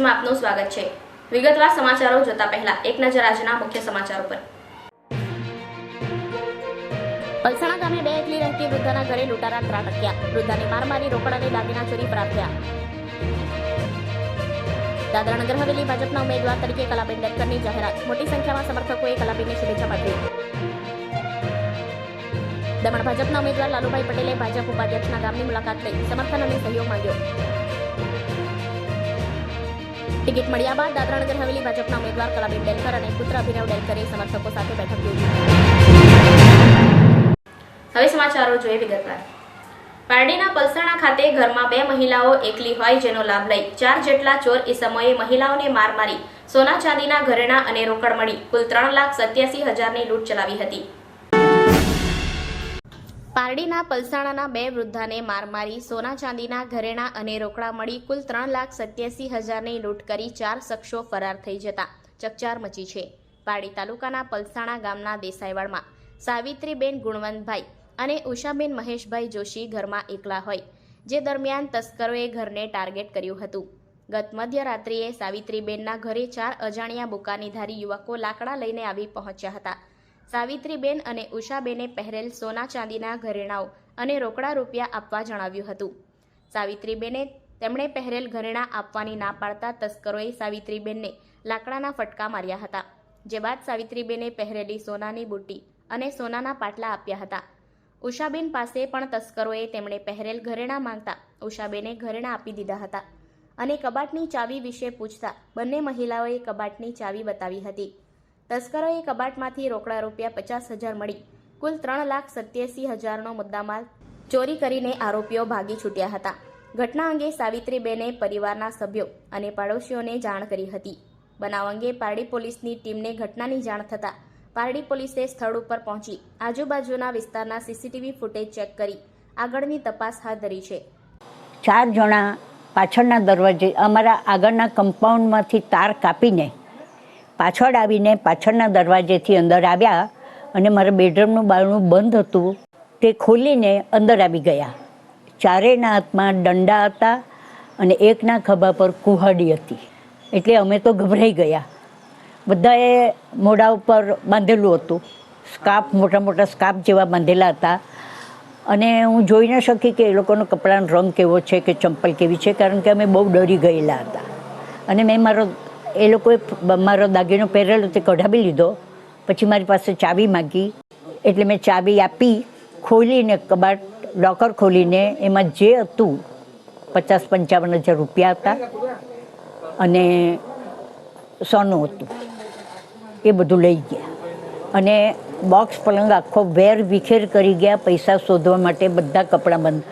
ન્યૂઝમાં આપનું સ્વાગત છે. વિગતવાર સમાચારો જોતા પહેલા એક નજર આજના મુખ્ય સમાચારો પર. પલસાણા ગામે બે એકલી રહેતી વૃદ્ધાના ઘરે લૂંટારા ત્રાટક્યા. વૃદ્ધાને માર મારી રોકડ અને દાગીના ચોરી પ્રાપ્ત થયા. દાદરા નગર હવેલી ભાજપના ઉમેદવાર તરીકે કલાબેન ડેલકરની જાહેરાત. મોટી સંખ્યામાં સમર્થકોએ કલાબેનને શુભેચ્છા પાઠવી. દમણ ભાજપના ઉમેદવાર લાલુભાઈ પટેલે ભાજપ ઉપાધ્યક્ષના ગામની મુલાકાત લઈ સમર્થન અને સહયોગ માંગ્યો. ટિકિટ મળ્યા બાદ દાદરા નગર હવેલી ભાજપના ઉમેદવાર કલાબેન ડેલકર અને પુત્ર અભિનવ ડેલકરે સમર્થકો સાથે બેઠક યોજી. હવે સમાચારો જોઈએ વિગતવાર. પારડીના પલસાણા ખાતે ઘરમાં બે મહિલાઓ એકલી હોય જેનો લાભ લઈ ચાર જેટલા ચોર ઇસમોએ મહિલાઓને માર મારી સોના ચાંદીના ઘરેણા અને રોકડ મળી કુલ ત્રણ લાખ સત્યાસી હજારની લૂંટ ચલાવી હતી. પારડીના પલસાણાના બે વૃદ્ધાને માર મારી સોના ચાંદીના ઘરેણા અને રોકડા મળી કુલ ત્રણ લાખ સત્યાસી હજારની લૂંટ કરી ચાર શખ્સો ફરાર થઈ જતા ચકચાર મચી છે. પારડી તાલુકાના પલસાણા ગામના દેસાઈવાડમાં સાવિત્રીબેન ગુણવંતભાઈ અને ઉષાબેન મહેશભાઈ જોશી ઘરમાં એકલા હોય, જે દરમિયાન તસ્કરોએ ઘરને ટાર્ગેટ કર્યું હતું. ગત મધ્યરાત્રિએ સાવિત્રીબેનના ઘરે ચાર અજાણ્યા બુકાનીધારી યુવકો લાકડા લઈને આવી પહોંચ્યા હતા. સાવિત્રીબેન અને ઉષાબેને પહેરેલ સોના ચાંદીના ઘરેણાઓ અને રોકડા રૂપિયા આપવા જણાવ્યું હતું. સાવિત્રીબેને તેમણે પહેરેલ ઘરેણાં આપવાની ના પાડતા તસ્કરોએ સાવિત્રીબેનને લાકડાના ફટકા માર્યા હતા, જે બાદ સાવિત્રીબેને પહેરેલી સોનાની બુટ્ટી અને સોનાના પાટલા આપ્યા હતા. ઉષાબેન પાસે પણ તસ્કરોએ તેમણે પહેરેલ ઘરેણાં માંગતા ઉષાબેને ઘરેણાં આપી દીધા હતા અને કબાટની ચાવી વિશે પૂછતા બંને મહિલાઓએ કબાટની ચાવી બતાવી હતી. તસ્કરોએ કબાટમાંથી રોકડા રૂપિયા પચાસ હજાર મળી. કુલ ત્રણ લાખ સત્યાસી હજારનો મુદ્દામાલ ચોરી કરીને આરોપીઓ ભાગી છૂટ્યા હતા. ઘટના અંગે સાવિત્રીબેને પરિવારના સભ્યો અને પાડોશીઓને જાણ કરી હતી. બનાવ અંગે પારડી પોલીસની ટીમને ઘટનાની જાણ થતાં પારડી પોલીસે સ્થળ ઉપર પહોંચી આજુબાજુના વિસ્તારના સીસીટીવી ફૂટેજ ચેક કરી આગળની તપાસ હાથ ધરી છે. ચાર જણા પાછળના દરવાજે અમારા આગળના કમ્પાઉન્ડમાંથી તાર કાપીને પાછળ આવીને પાછળના દરવાજેથી અંદર આવ્યા અને મારા બેડરૂમનું બારણું બંધ હતું, તે ખોલીને અંદર આવી ગયા. ચારેયના હાથમાં દંડા હતા અને એકના ખભા પર કુહાડી હતી. એટલે અમે તો ગભરાઈ ગયા. બધાએ મોઢા ઉપર બાંધેલું હતું. સ્કાર્ફ, મોટા મોટા સ્કાર્ફ જેવા બાંધેલા હતા. અને હું જોઈ ન શકી કે એ લોકોનો કપડાનો રંગ કેવો છે કે ચંપલ કેવી છે, કારણ કે અમે બહુ ડરી ગયેલા હતા. અને મેં મારો એ લોકોએ મારો દાગીનો પહેરેલો તે કઢાવી લીધો. પછી મારી પાસે ચાવી માગી. એટલે મેં ચાવી આપી, ખોલીને કબાટ, લોકર ખોલીને એમાં જે હતું, પચાસ પંચાવન હજાર રૂપિયા હતા અને સોનું હતું. એ બધું લઈ ગયા. અને બોક્સ પલંગ આખો વેર વિખેર કરી ગયા, પૈસા શોધવા માટે બધા કપડાં બંધ.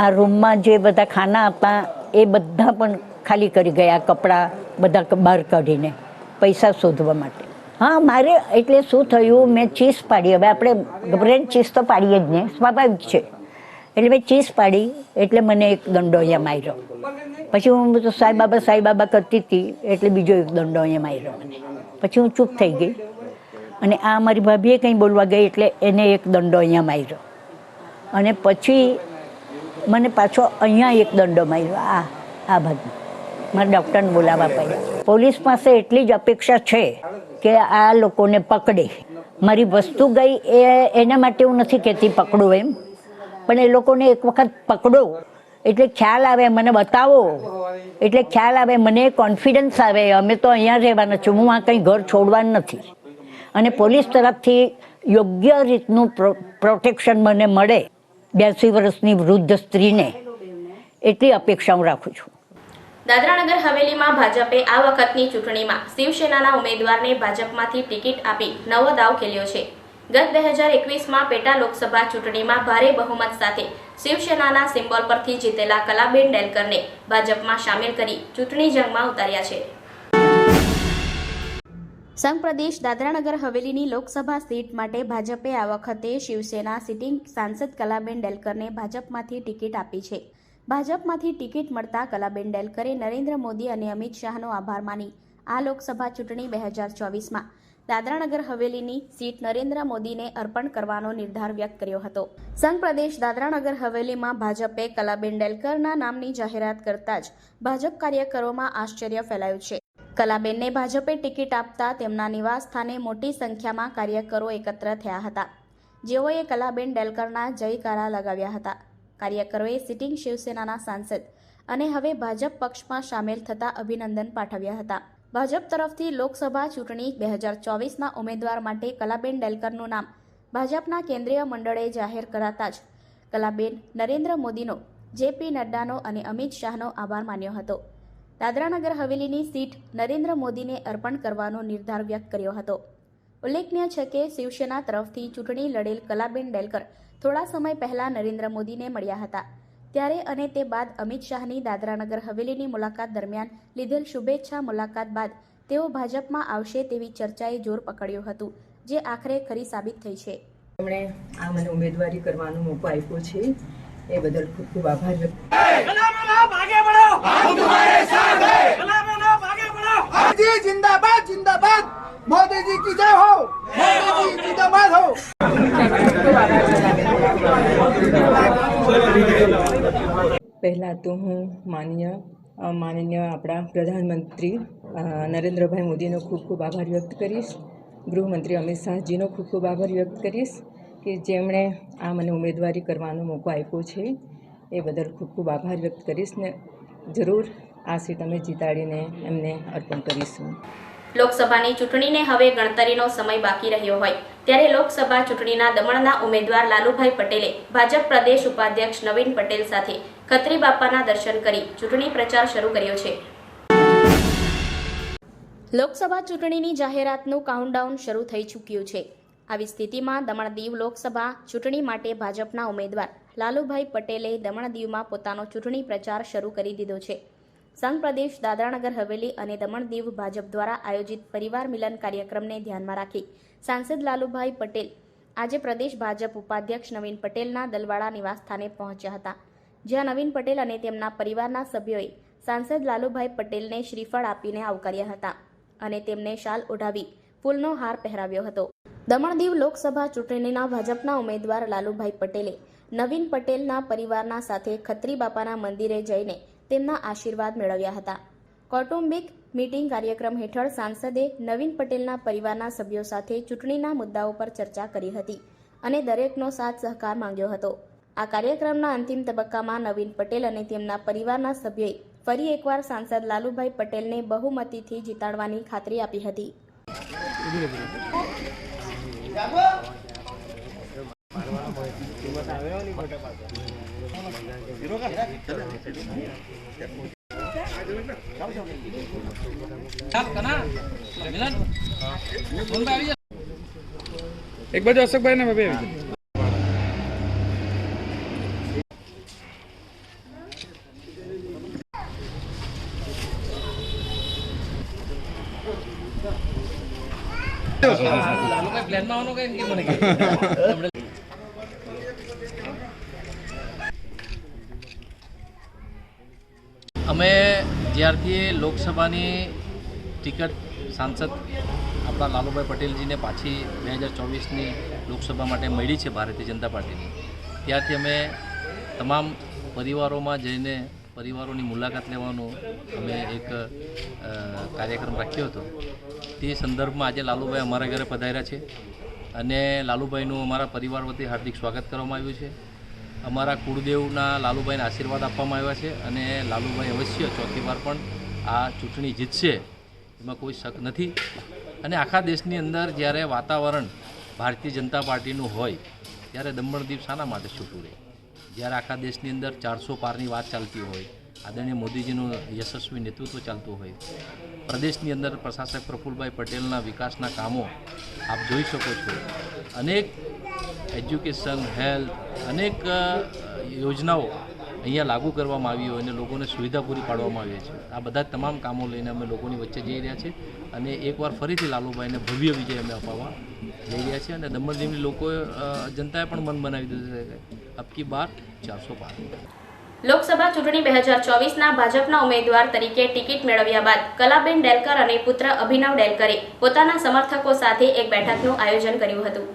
આ રૂમમાં જે બધા ખાના હતા, એ બધા પણ ખાલી કરી ગયા, કપડાં બધા બહાર કાઢીને પૈસા શોધવા માટે. હા, મારે એટલે શું થયું, મેં ચીસ પાડી. હવે આપણે ગભરાઈને ચીસ તો પાડીએ જ ને. સ્વાભાવિક છે. એટલે મેં ચીસ પાડી, એટલે મને એક દંડો અહીંયા માર્યો. પછી હું તો સાઈ બાબા સાઈ બાબા કરતી હતી, એટલે બીજો એક દંડો અહીંયા માર્યો મને. પછી હું ચૂપ થઈ ગઈ. અને આ મારી ભાભીએ કંઈ બોલવા ગઈ, એટલે એને એક દંડો અહીંયા માર્યો. અને પછી મને પાછો અહીંયા એક દંડો માર્યો, આ આ બાજુ મારે ડૉક્ટરને બોલાવવા પડ્યા. પોલીસ પાસે એટલી જ અપેક્ષા છે કે આ લોકોને પકડે. મારી વસ્તુ ગઈ એ એના માટે હું નથી કહેતી પકડો એમ. પણ એ લોકોને એક વખત પકડો. એટલે ખ્યાલ આવે, મને બતાવો. એટલે ખ્યાલ આવે, મને કોન્ફિડન્સ આવે. અમે તો અહીંયા રહેવાના છું હું આ કંઈ ઘર છોડવાનું નથી. અને પોલીસ તરફથી યોગ્ય રીતનું પ્રો પ્રોટેક્શન મને મળે. બ્યાસી વર્ષની વૃદ્ધ સ્ત્રીને. એટલી અપેક્ષા હું રાખું છું. દાદરાનગર હવેલીમાં ભાજપે આ વખતની ચૂંટણીમાં શિવસેનાના ઉમેદવારને ભાજપમાંથી ટિકિટ આપી નવો દાવ ખેલ્યો છે. ગત બે હજાર એકવીસમાં પેટા લોકસભા ચૂંટણીમાં ભારે બહુમત સાથે શિવસેનાના સિમ્બોલ પરથી જીતેલા કલાબેન ડેલકરને ભાજપમાં સામેલ કરી ચૂંટણી જંગમાં ઉતાર્યા છે. સંઘ પ્રદેશ દાદરાનગર હવેલીની લોકસભા સીટ માટે ભાજપે આ વખતે શિવસેના સિટિંગ સાંસદ કલાબેન ડેલકરને ભાજપમાંથી ટિકિટ આપી છે. ભાજપમાંથી ટિકિટ મળતા કલાબેન ડેલકરે નરેન્દ્ર મોદી અને અમિત શાહનો આભાર માની આ લોકસભા ચૂંટણી બે હજાર ચોવીસમાં. દાદરાનગર હવેલીની સીટ નરેન્દ્ર મોદીને અર્પણ કરવાનો નિર્ધાર વ્યક્ત કર્યો હતો. સંઘ પ્રદેશ દાદરાનગર હવેલીમાં ભાજપે કલાબેન ડેલકરના નામની જાહેરાત કરતા જ ભાજપ કાર્યકરોમાં આશ્ચર્ય ફેલાયું છે. કલાબેનને ભાજપે ટિકિટ આપતા તેમના નિવાસ સ્થાને મોટી સંખ્યામાં કાર્યકરો એકત્ર થયા હતા. જેઓએ કલાબેન ડેલકરના જયકારા લગાવ્યા હતા. કાર્યકરોએ સિટિંગ શિવસેનાના સાંસદ અને હવે ભાજપ પક્ષમાં સામેલ થતા અભિનંદન પાઠવ્યા હતા. ભાજપ તરફથી લોકસભા ચૂંટણી બે હજાર ચોવીસના ઉમેદવાર માટે કલાબેન ડેલકરનું નામ ભાજપના કેન્દ્રીય મંડળે જાહેર કરાતા જ કલાબેન નરેન્દ્ર મોદીનો, જેપી નડ્ડાનો અને અમિત શાહનો આભાર માન્યો હતો. દાદરાનગર હવેલીની સીટ નરેન્દ્ર મોદીને અર્પણ કરવાનો નિર્ધાર વ્યક્ત કર્યો હતો. ઉલ્લેખનીય છે કે શિવસેના તરફથી ચૂંટણી લડેલ કલાબેન ડેલકર થોડા સમય પહેલા નરેન્દ્ર મોદીને મળ્યા હતા. ત્યારે અને તે બાદ અમિત શાહની દાદરાનગર હવેલીની મુલાકાત દરમિયાન લીધેલ શુભેચ્છા મુલાકાત બાદ તેઓ ભાજપમાં આવશે તેવી ચર્ચાએ જોર પકડ્યું હતું જે આખરે ખરી સાબિત થઈ છે. તેમણે આ મને ઉમેદવારી કરવાનો મોકો આપ્યો છે. એ બદલ ખૂબ ખૂબ આભાર વ્યક્ત મોદીજી કી જય હો! મોદીજી જિંદાબાદ હો! પહેલાં તો હું માન્ય માનનીય આપણા પ્રધાનમંત્રી નરેન્દ્રભાઈ મોદીનો ખૂબ ખૂબ આભાર વ્યક્ત કરીશ. ગૃહમંત્રી અમિત શાહજીનો ખૂબ ખૂબ આભાર વ્યક્ત કરીશ કે જેમણે આ મને ઉમેદવારી કરવાનો મોકો આપ્યો છે. એ બદલ ખૂબ ખૂબ આભાર વ્યક્ત કરીશ ને જરૂર આ સીટ અમે જીતાડીને એમને અર્પણ કરીશું. લોકસભાની ચૂંટણીને હવે ગણતરીનો સમય બાકી રહ્યો હોય. ત્યારે લોકસભા ચૂંટણીના દમણના ઉમેદવાર લાલુભાઈ પટેલે ભાજપ પ્રદેશ ઉપાધ્યક્ષ નવીન પટેલ સાથે ખત્રી બાપાના દર્શન કરી ચૂંટણી પ્રચાર શરૂ કર્યો છે. લોકસભા ચૂંટણીની જાહેરાતનું કાઉન્ટડાઉન શરૂ થઈ ચૂક્યું છે. આવી સ્થિતિમાં દમણ દીવ લોકસભા ચૂંટણી માટે ભાજપના ઉમેદવાર લાલુભાઈ પટેલે દમણ દીવમાં પોતાનો ચૂંટણી પ્રચાર શરૂ કરી દીધો છે. સંઘ પ્રદેશ દાદરાનગર હવેલી અને દમણ દીવ ભાજપ દ્વારા આયોજિત પરિવાર મિલન કાર્યક્રમને ધ્યાનમાં રાખી સાંસદ લાલુભાઈ પટેલ, આજે પ્રદેશ ભાજપ ઉપાધ્યક્ષ નવીન પટેલના દલવાડા નિવાસસ્થાને પહોંચ્યા હતા. જ્યાં નવીન પટેલ અને તેમના પરિવારના સભ્યોએ સાંસદ લાલુભાઈ પટેલને શ્રીફળ આપીને આવકાર્યા હતા અને તેમને શાલ ઓઢાવી ફૂલનો હાર પહેરાવ્યો હતો. દમણ દીવ લોકસભા ચૂંટણીના ભાજપના ઉમેદવાર લાલુભાઈ પટેલે નવીન પટેલના પરિવારના સાથે ખત્રી બાપાના મંદિરે જઈને તેમના આશીર્વાદ મેળવ્યા હતા. કૌટુંબિક મીટિંગ કાર્યક્રમ હેઠળ સાંસદે નવીન પટેલના પરિવારના સભ્યો સાથે ચૂંટણીના મુદ્દાઓ પર ચર્ચા કરી હતી અને દરેકનો સાથ સહકાર માંગ્યો હતો. આ કાર્યક્રમના અંતિમ તબક્કામાં નવીન પટેલ અને તેમના પરિવારના સભ્યોએ ફરી એકવાર સાંસદ લાલુભાઈ પટેલને બહુમતીથી જીતાડવાની ખાતરી આપી હતી. એક બાજુ અશોકભાઈ ને ભાભી આવી જાઓ. અમે જ્યારથી લોકસભાની ટિકિટ સાંસદ આપણા લાલુભાઈ પટેલજીને પાછી બે હજાર ચોવીસની લોકસભા માટે મળી છે ભારતીય જનતા પાર્ટીની. ત્યારથી અમે તમામ પરિવારોમાં જઈને પરિવારોની મુલાકાત લેવાનો અમે એક કાર્યક્રમ રાખ્યો હતો. તે સંદર્ભમાં આજે લાલુભાઈ અમારા ઘરે પધાર્યા છે અને લાલુભાઈનું અમારા પરિવાર વતી હાર્દિક સ્વાગત કરવામાં આવ્યું છે. અમારા કુળદેવના લાલુભાઈને આશીર્વાદ આપવામાં આવ્યા છે અને લાલુભાઈ અવશ્ય ચોથી વાર પણ આ ચૂંટણી જીતશે, એમાં કોઈ શક નથી. અને આખા દેશની અંદર જ્યારે વાતાવરણ ભારતીય જનતા પાર્ટીનું હોય, ત્યારે દમણ દમણદીપ શાના માટે છૂટું રહે. જ્યારે આખા દેશની અંદર ચારસો પારની વાત ચાલતી હોય આદરણીય મોદીજીનું યશસ્વી નેતૃત્વ ચાલતું હોય. પ્રદેશની અંદર પ્રશાસક પ્રફુલભાઈ પટેલના વિકાસના કામો આપ જોઈ શકો છો. અનેક એજ્યુકેશન, હેલ્થ, અનેક યોજનાઓ અહીંયા લાગુ કરવામાં આવી હોય અને લોકોને સુવિધા પૂરી પાડવામાં આવી છે. આ બધા તમામ કામો લઈને અમે લોકોની વચ્ચે જઈ રહ્યા છીએ અને એકવાર ફરીથી લાલુભાઈને ભવ્ય વિજય અમે અપાવવા જઈ રહ્યા છીએ અને દમણ દીવની લોકોએ જનતાએ પણ મન બનાવી દીધું છે અબકી બાર ચારસો પાર. લોકસભા ચૂંટણી બે હજાર ચોવીસના ભાજપના ઉમેદવાર તરીકે ટિકિટ મેળવ્યા બાદ કલાબેન ડેલકર અને પુત્ર અભિનવ ડેલકરે પોતાના સમર્થકો સાથે એક બેઠકનું આયોજન કર્યું હતું.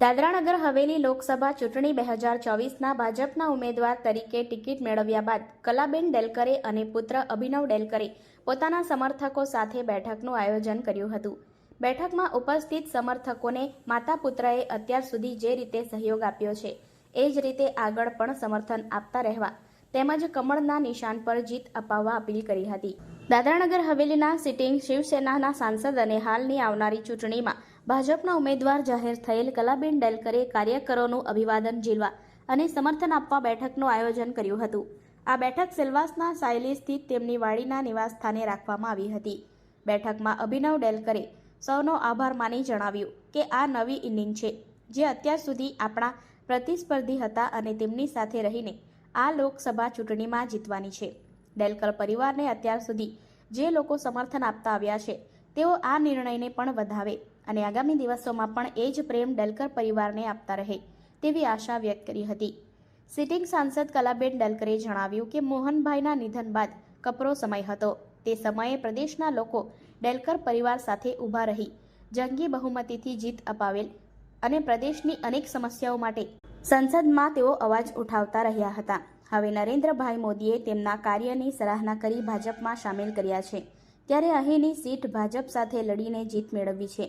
દાદરાનગર હવેલી લોકસભા ચૂંટણી બે હજાર ચોવીસના ભાજપના ઉમેદવાર તરીકે ટિકિટ મેળવ્યા બાદ કલાબેન ડેલકરે અને પુત્ર અભિનવ ડેલકરે પોતાના સમર્થકો સાથે બેઠકનું આયોજન કર્યું હતું. બેઠકમાં ઉપસ્થિત સમર્થકોને માતા પુત્રએ અત્યાર સુધી જે રીતે સહયોગ આપ્યો છે એ જ રીતે આગળ પણ સમર્થન આપતા રહેવા તેમજ કમળના નિશાન પર જીત અપાવવા અપીલ કરી હતી. દાદરાનગર હવેલીના સિટિંગ શિવસેનાના સાંસદ અને હાલની આવનારી ચૂંટણીમાં ભાજપના ઉમેદવાર જાહેર થયેલ કલાબેન ડેલકરે કાર્યકરોનું અભિવાદન ઝીલવા અને સમર્થન આપવા બેઠકનું આયોજન કર્યું હતું. આ બેઠક સેલવાસના સાયલી સ્થિત તેમની વાડીના નિવાસસ્થાને રાખવામાં આવી હતી. બેઠકમાં અભિનવ ડેલકરે સૌનો આભાર માની જણાવ્યું કે આ નવી ઇનિંગ છે, જે અત્યાર સુધી આપણા પ્રતિસ્પર્ધી હતા અને તેમની સાથે રહીને આ લોકસભા ચૂંટણીમાં જીતવાની છે. ડેલકર પરિવારને અત્યાર સુધી જે લોકો સમર્થન આપતા આવ્યા છે, તેઓ આ નિર્ણયને પણ વધાવે અને આગામી દિવસોમાં પણ એ જ પ્રેમ ડેલકર પરિવારને આપતા રહે તેવી આશા વ્યક્ત કરી હતી. સિટિંગ સાંસદ કલાબેન ડલકરે જણાવ્યું કે મોહનભાઈના નિધન બાદ કપરો સમય હતો. તે સમયે પ્રદેશના લોકો ડેલકર પરિવાર સાથે ઊભા રહી જંગી બહુમતીથી જીત અપાવેલ અને પ્રદેશની અનેક સમસ્યાઓ માટે સંસદમાં તેઓ અવાજ ઉઠાવતા રહ્યા હતા. હવે નરેન્દ્રભાઈ મોદીએ તેમના કાર્યની સરાહના કરી ભાજપમાં સામેલ કર્યા છે. ત્યારે અહીંની સીટ ભાજપ સાથે લડીને જીત મેળવી છે.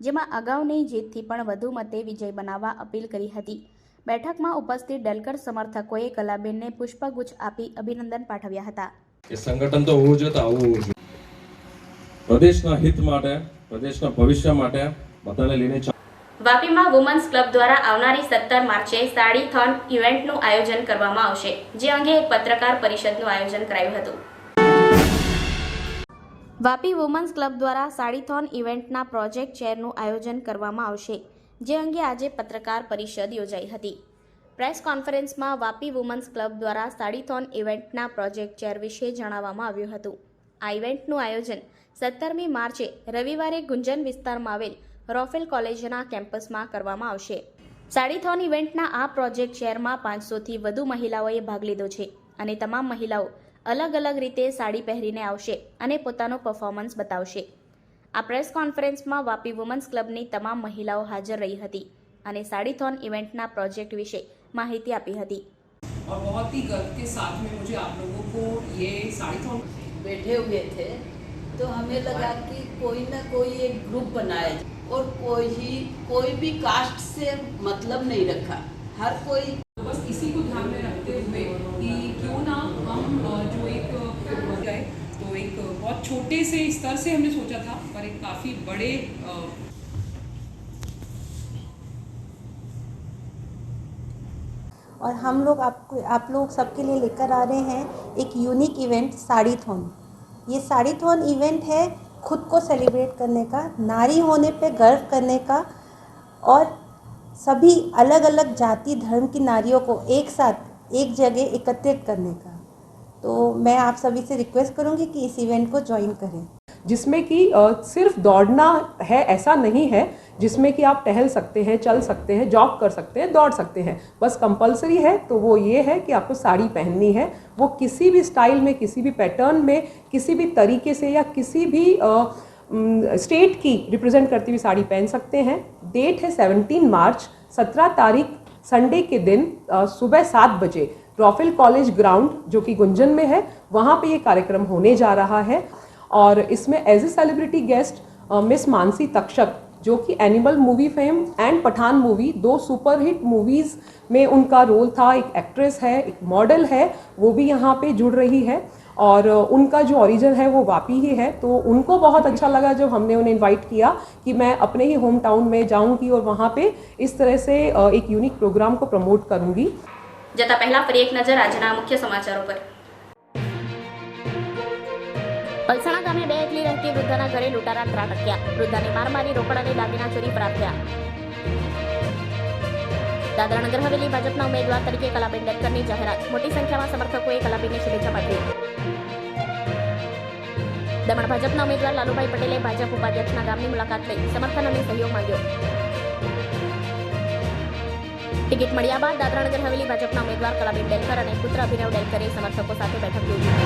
જેમાં અગાઉની જીતથી પણ વધુ મતે વિજય બનાવવા અપીલ કરી હતી. બેઠકમાં ઉપસ્થિત ડલકર સમર્થકોએ કલાબેનને પુષ્પગુચ્છ આપી અભિનંદન પાઠવ્યા હતા. સંગઠન તો હોવું જોઈએ તો આવું હોવું જોઈએ. પ્રદેશના હિત માટે, પ્રદેશના ભવિષ્ય માટે બધાને લઈને વાપીમાં વુમન્સ ક્લબ દ્વારા આવનારી સત્તર માર્ચે સાડી થોન ઇવેન્ટનું આયોજન કરવામાં આવશે, જે અંગે એક પત્રકાર પરિષદનું આયોજન કરાયું હતું. વાપી વુમન્સ ક્લબ દ્વારા સાડીથોન ઇવેન્ટના પ્રોજેક્ટ ચેરનું આયોજન કરવામાં આવશે, જે અંગે આજે પત્રકાર પરિષદ યોજાઈ હતી. પ્રેસ કોન્ફરન્સમાં વાપી વુમન્સ ક્લબ દ્વારા સાડીથોન ઇવેન્ટના પ્રોજેક્ટ ચેર વિશે જણાવવામાં આવ્યું હતું. આ ઇવેન્ટનું આયોજન સત્તરમી માર્ચે રવિવારે ગુંજન વિસ્તારમાં આવેલ રોફેલ કોલેજના કેમ્પસમાં કરવામાં આવશે સાડીથોન ઇવેન્ટના આ પ્રોજેક્ટ શેરમાં પાંચસોથી વધુ મહિલાઓએ ભાગ લીધો છે અને તમામ મહિલાઓ અલગ અલગ રીતે સાડી પહેરીને આવશે અને પોતાનું પરફોર્મન્સ બતાવશે આ પ્રેસ કોન્ફરન્સમાં વાપી વુમન્સ ક્લબની તમામ મહિલાઓ હાજર રહી હતી અને સાડીથોન ઇવેન્ટના પ્રોજેક્ટ વિશે માહિતી આપી હતી और बहुत ही गर्व के साथ में मुझे आप लोगों को ये साड़ी थोन बैठे हुए थे तो हमें लगा कि कोई ना कोई एक ग्रुप बनाए और कोई ही कोई भी कास्ट से मतलब नहीं रखा। हर कोई बस इसी को ध्यान में रखते हुए कि क्यों ना हम जो एक गए तो एक बहुत छोटे से स्तर से हमने सोचा था पर एक काफ़ी बड़े और हम लोग आपको आप लोग सबके लिए लेकर आ रहे हैं एक यूनिक इवेंट साड़ी थोन। ये साड़ी थोन इवेंट है खुद को सेलिब्रेट करने का, नारी होने पे गर्व करने का और सभी अलग अलग जाति, धर्म की नारियों को एक साथ, एक जगह एकत्रित करने का। तो मैं आप सभी से रिक्वेस्ट करूँगी कि इस इवेंट को ज्वाइन करें। जिसमें कि सिर्फ़ दौड़ना है ऐसा नहीं है जिसमें कि आप टहल सकते हैं चल सकते हैं जॉग कर सकते हैं दौड़ सकते हैं। बस कंपलसरी है तो वो ये है कि आपको साड़ी पहननी है। वो किसी भी स्टाइल में किसी भी पैटर्न में किसी भी तरीके से या किसी भी स्टेट की रिप्रेजेंट करती हुई साड़ी पहन सकते हैं। डेट है 17 मार्च 17 तारीख संडे के दिन अ, सुबह सात बजे। रॉफेल कॉलेज ग्राउंड जो कि गुंजन में है वहाँ पे ये कार्यक्रम होने जा रहा है। और इसमें as a celebrity guest miss Mansi Takshak जो कि animal movie fame and Pathaan movie दो सुपरहिट मूवीज़ में उनका रोल था एक एक्ट्रेस है एक मॉडल है वो भी यहाँ पे जुड़ रही है और उनका जो ओरिजिन है वो वापी ही है तो उनको बहुत अच्छा लगा जब हमने उन्हें इनवाइट किया कि मैं अपने ही होम टाउन में जाऊंगी और वहाँ पे इस तरह से अ, एक यूनिक प्रोग्राम को प्रमोट करूंगी જતા પહેલા ફરી એક નજર આજના મુખ્ય સમાચારો પર પલસાણા ગામે બે એકલી રહેતી વૃદ્ધાના ઘરે લૂંટારા ત્રાટક્યા. વૃદ્ધાને માર મારી રોકડ અને દાગીના ચોરી પ્રાપ્યા. દાદરાનગર હવેલી ભાજપના ઉમેદવાર તરીકે કલાબેન ડેલકરની જાહેરાત. મોટી સંખ્યામાં સમર્થકોએ કલાબેનને શુભેચ્છા પાઠવી. દમણ ભાજપના ઉમેદવાર લાલુભાઈ પટેલે ભાજપ ઉપાધ્યક્ષના ગામની મુલાકાત લઈ સમર્થન અને સહયોગ માંગ્યો. ટિકિટ મળ્યા બાદ દાદરા નગર હવેલી ભાજપના ઉમેદવાર કલાબેન ડેલકર અને પુત્ર અભિનવ ડેલકરે સમર્થકો સાથે બેઠક યોજી.